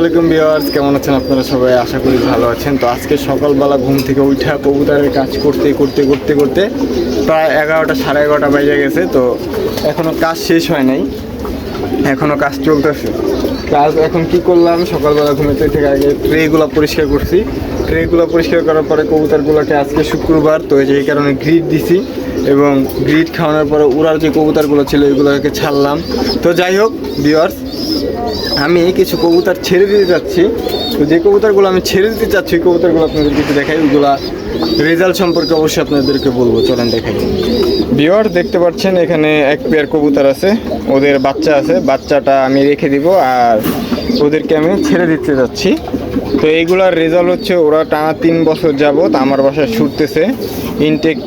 আলাইকুম ভিউয়ার্স, কেমন আছেন আপনারা সবাই? আশা করি ভালো আছেন। তো আজকে সকালবেলা ঘুম থেকে উঠা কবুতরের কাজ করতে করতে করতে করতে প্রায় এগারোটা, সাড়ে এগারোটা বেজে গেছে। তো এখনও কাজ শেষ হয় নাই। এখনও কাজ চলতেছে। কাজ এখন কি করলাম? সকালবেলা ঘুমেতে থেকে আগে ট্রেগুলো পরিষ্কার করছি। ট্রেগুলো পরিষ্কার করার পরে কবুতরগুলোকে আজকে শুক্রবার, তো এই কারণে গ্রিড দিছি এবং গ্রিড খাওয়ানোর পরে উড়ার যে কবুতরগুলো ছিল, এগুলোকে ছাড়লাম। তো যাই হোক, ভিউয়ার্স আমি কিছু কবুতর ছেড়ে দিতে চাচ্ছি। তো যে কবুতরগুলো আমি ছেড়ে দিতে চাচ্ছি, ওই কবুতরগুলো আপনাদের কিছু দেখাই। ওইগুলা রেজাল্ট সম্পর্কে অবশ্যই আপনাদেরকে বলব। চলেন দেখাই। বিওর দেখতে পাচ্ছেন, এখানে এক পেয়ার কবুতর আছে। ওদের বাচ্চা আছে। বাচ্চাটা আমি রেখে দিব আর ওদেরকে আমি ছেড়ে দিতে যাচ্ছি। তো এইগুলার রেজাল্ট হচ্ছে ওরা টানা তিন বছর যাবত আমার বাসায় ছুটতেছে। ইনটেক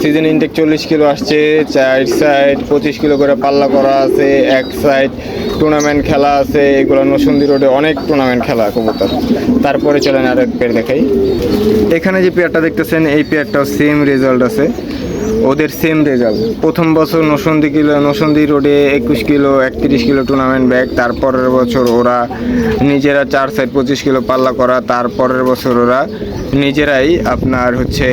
সিজন ইনটেক চল্লিশ কিলো আসছে, চার সাইড পঁচিশ কিলো করে পাল্লা করা আছে, এক সাইড টুর্নামেন্ট খেলা আছে, এগুলো নসুন্দি রোডে অনেক টুর্নামেন্ট খেলা কবুতর। তারপরে চলেন আর এক পেয়ার দেখাই। এখানে যে পেয়ারটা দেখতেছেন, এই পেয়ারটাও সেম রেজাল্ট আছে। ওদের সেম রেজাল্ট প্রথম বছর নসন্দি কিলো, নসন্দি রোডে একুশ কিলো, একত্রিশ কিলো টুর্নামেন্ট ব্যাগ তারপরের বছর ওরা নিজেরা চার সাইড পঁচিশ কিলো পাল্লা করা, তারপরের বছর ওরা নিজেরাই আপনার হচ্ছে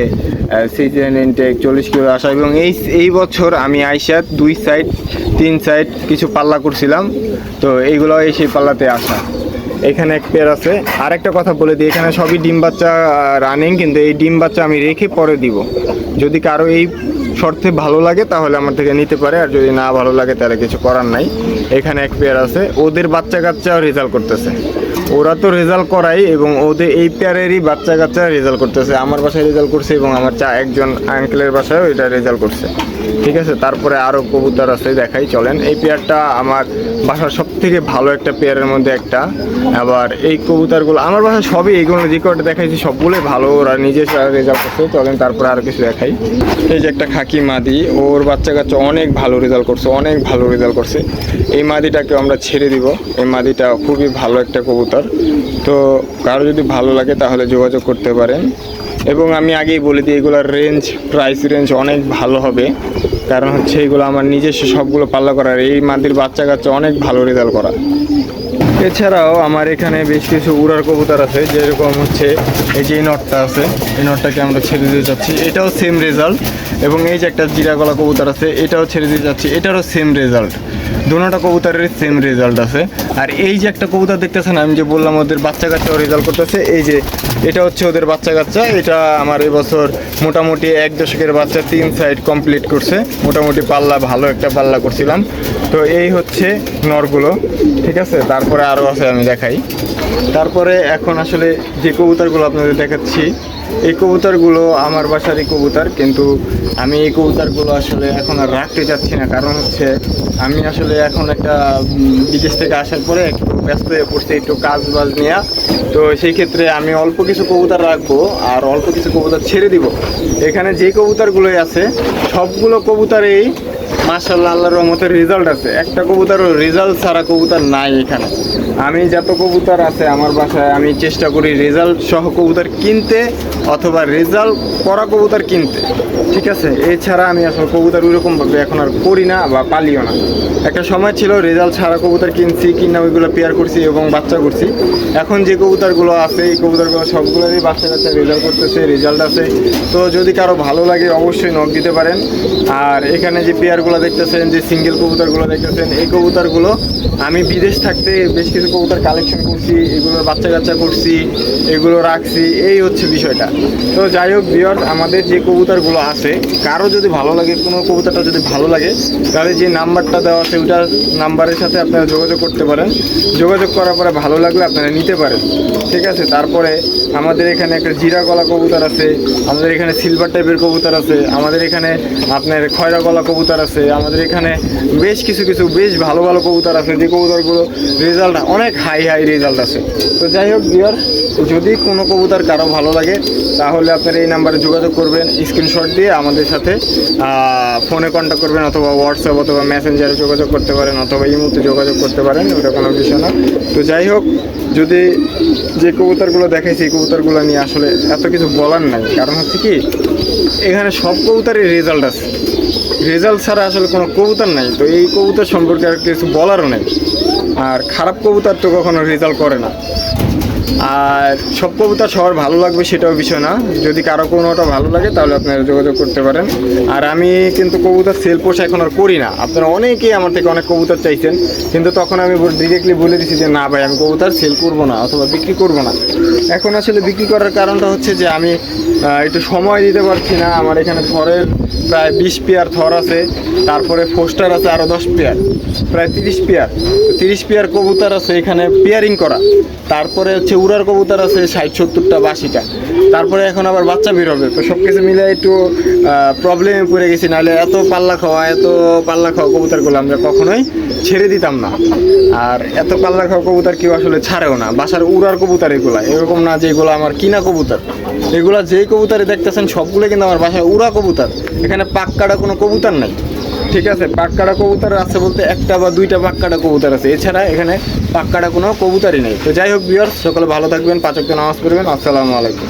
সিজন ইনটেক চল্লিশ কিলো আসা। এবং এই এই বছর আমি আইসাত দুই সাইড তিন সাইড কিছু পাল্লা করছিলাম। তো এইগুলো এই সেই পাল্লাতে আসা। এখানে এক পেয়ার আছে। আর একটা কথা বলে দিই, এখানে সবই ডিম বাচ্চা রানিং কিন্তু এই ডিম বাচ্চা আমি রেখে পরে দিব। যদি কারও এই শর্তে ভালো লাগে, তাহলে আমার থেকে নিতে পারে। আর যদি না ভালো লাগে, তাহলে কিছু করার নাই। এখানে এক পেয়ার আছে, ওদের বাচ্চা কাচ্চাও রেজাল্ট করতেছে। ওরা তো রেজাল্ট করাই এবং ওদের এই পেয়ারেরই বাচ্চা কাচ্চা রেজাল্ট করতেছে। আমার বাসায় রেজাল্ট করছে এবং আমার চা একজন আঙ্কেলের বাসায়ও এটা রেজাল্ট করছে। ঠিক আছে, তারপরে আরও কবুতর আছে, দেখাই, চলেন। এই পেয়ারটা আমার বাসার সব থেকে ভালো একটা পেয়ারের মধ্যে একটা। আবার এই কবুতরগুলো, আমার বাসায় সবই এইগুলো যে কটা দেখাইছি, সবগুলোই ভালো, ওরা নিজে রেজাল্ট করছে। চলেন, তারপরে আরও কিছু দেখাই। এই যে একটা খাকি মাদি, ওর বাচ্চা কাচ্চা অনেক ভালো রেজাল্ট করছে, অনেক ভালো রেজাল্ট করছে। এই মাদিটাকে আমরা ছেড়ে দিব। এই মাদিটা খুবই ভালো একটা কবুতর। তো কারও যদি ভালো লাগে তাহলে যোগাযোগ করতে পারেন। এবং আমি আগেই বলে দিই, এগুলোর রেঞ্জ প্রাইস রেঞ্জ অনেক ভালো হবে। কারণ হচ্ছে এগুলো আমার নিজস্ব সবগুলো পাল্লা করার এই মাদির বাচ্চা কাচ্চা অনেক ভালো রেজাল্ট করা। এছাড়াও আমার এখানে বেশ কিছু উড়ার কবুতর আছে, যেরকম হচ্ছে এই যে নটটা আছে, এই নটটাকে আমরা ছেড়ে দিতে চাচ্ছি। এটাও সেম রেজাল্ট এবং এই যে একটা জিরা গলা কবুতর আছে, এটাও ছেড়ে দিতে চাচ্ছি এটারও সেম রেজাল্ট দুটোটা কবুতরের সেম রেজাল্ট আছে। আর এই যে একটা কবুতর দেখতেছেন, আমি যে বললাম ওদের বাচ্চা কাচ্চাও রেজাল্ট করতেছে, এই যে এটা হচ্ছে ওদের বাচ্চা কাচ্চা, এটা আমার এবছর মোটামুটি এক দশকের বাচ্চা, তিন সাইড কমপ্লিট করছে। মোটামুটি পাল্লা, ভালো একটা পাল্লা করছিলাম। তো এই হচ্ছে নরগুলো, ঠিক আছে? তারপরে আরও আছে, আমি দেখাই। তারপরে এখন আসলে যে কবুতরগুলো আপনাদের দেখাচ্ছি এই কবুতরগুলো আমার বাসারই কবুতর, কিন্তু আমি এই কবুতরগুলো আসলে এখন আর রাখতে চাচ্ছি না। কারণ হচ্ছে আমি আসলে এখন একটা বিদেশ থেকে আসার পরে একটু ব্যস্ত হয়ে পড়ছি একটু কাজ বাজ নেওয়া তো সেই ক্ষেত্রে আমি অল্প কিছু কবুতর রাখব আর অল্প কিছু কবুতর ছেড়ে দিব। এখানে যে কবুতরগুলোই আছে, সবগুলো কবুতরেই মাশাল্লাহ আল্লাহর রহমতের রেজাল্ট আছে। একটা কবুতর রেজাল্ট ছাড়া কবুতর নাই এখানে। আমি যত কবুতর আছে আমার বাসায়, আমি চেষ্টা করি রেজাল্ট সহ কবুতর কিনতে অথবা রেজাল্ট করা কবুতর কিনতে। ঠিক আছে? এছাড়া আমি আসলে কবুতর ওইরকমভাবে এখন আর করি না বা পালিও না। একটা সময় ছিল রেজাল্ট ছাড়া কবুতর কিনছি কিনা ওইগুলো পেয়ার করছি এবং বাচ্চা করছি। এখন যে কবুতরগুলো আছে, এই কবুতরগুলো সবগুলোরই বাচ্চা কাচ্চা রেজাল্ট করতেছে রেজাল্ট আছে। তো যদি কারও ভালো লাগে, অবশ্যই নখ দিতে পারেন। আর এখানে যে পেয়ারগুলো দেখতেছেন, যে সিঙ্গেল কবুতরগুলো দেখতেছেন, এই কবুতরগুলো আমি বিদেশ থাকতে বেশ কিছু কবুতর কালেকশন করছি এগুলোর বাচ্চা কাচ্চা করছি, এগুলো রাখছি, এই হচ্ছে বিষয়টা। তো যাই হোক বিয়ার আমাদের যে কবুতরগুলো আছে, কারও যদি ভালো লাগে, কোনো কবুতরটা যদি ভালো লাগে, তাহলে যে নাম্বারটা দেওয়া আছে ওইটার নাম্বারের সাথে আপনারা যোগাযোগ করতে পারেন। যোগাযোগ করার পরে ভালো লাগলে আপনারা নিতে পারেন। ঠিক আছে? তারপরে আমাদের এখানে একটা জিরা গলা কবুতর আছে, আমাদের এখানে সিলভার টাইপের কবুতর আছে, আমাদের এখানে আপনার খয়রা গলা কবুতর আমাদের এখানে বেশ কিছু কিছু বেশ ভালো ভালো কবুতর আছে। যে কবুতরগুলো রেজাল্ট অনেক হাই হাই রেজাল্ট আছে। তো যাই হোক বিয়ার যদি কোনো কবুতর কারও ভালো লাগে, তাহলে আপনারা এই নাম্বারে যোগাযোগ করবেন স্ক্রিনশট দিয়ে আমাদের সাথে ফোনে কন্ট্যাক্ট করবেন, অথবা হোয়াটসঅ্যাপ অথবা মেসেঞ্জারে যোগাযোগ করতে পারেন, অথবা ইমুতে যোগাযোগ করতে পারেন, ওটা কোনো বিষয় না। তো যাই হোক, যদি যে কবুতরগুলো দেখাইছি, এই কবুতরগুলো নিয়ে আসলে এত কিছু বলার নাই। কারণ হচ্ছে কি, এখানে সব কবুতরের রেজাল্ট আছে। রেজাল্ট ছাড়া আসলে কোনো কবুতর নাই। তো এই কবুতর সম্পর্কে আর কিছু বলারও নেই। আর খারাপ কবুতর তো কখনো রেজাল্ট করে না। আর সব কবুতর সবার ভালো লাগবে সেটাও বিষয় না। যদি কারও কোনোটা ভালো লাগে তাহলে আপনারা যোগাযোগ করতে পারেন। আর আমি কিন্তু কবুতর সেল পোষা এখন আর করি না। আপনারা অনেকেই আমার থেকে অনেক কবুতর চাইছেন। কিন্তু তখন আমি ডিরেক্টলি বলে দিচ্ছি যে, না ভাই, আমি কবুতর সেল করব না অথবা বিক্রি করব না। এখন আসলে বিক্রি করার কারণটা হচ্ছে যে, আমি একটু সময় দিতে পারছি না। আমার এখানে থরের প্রায় বিশ পেয়ার থর আছে। তারপরে ফোস্টার আছে আরও দশ পেয়ার, প্রায় তিরিশ পেয়ার। তিরিশ পেয়ার কবুতর আছে এখানে পেয়ারিং করা। তারপরে হচ্ছে উড়ার কবুতর আছে ষাট, সত্তরটা, বাষিটা। তারপরে এখন আবার বাচ্চা বের হবে তো সব কিছু মিলে একটু প্রবলেমে পড়ে গেছি। নাহলে এত পাল্লা খাওয়া, এত পাল্লা খাওয়া কবুতরগুলো আমরা কখনোই ছেড়ে দিতাম না। আর এত পাল্লা খাওয়া কবুতর কেউ আসলে ছাড়েও না। বাসার উড়ার কবুতর এগুলা। এরকম না যে এগুলো আমার কিনা কবুতর। এগুলা যেই কবুতরে দেখতেছেন সবগুলো কিন্তু আমার বাসায় উড়া কবুতর। এখানে পাক্কাটা কোনো কবুতর নাই। ঠিক আছে পাক্কাটা কবুতর আছে বলতে একটা বা দুইটা পাক্কাটা কবুতর আছে। এছাড়া এখানে পাক্কাটা কোনো কবুতরই নেই। তো যাই হোক বিয়ার সকালে ভালো থাকবেন পাচককে নামাজ পড়বেন। আসসালামু আলাইকুম।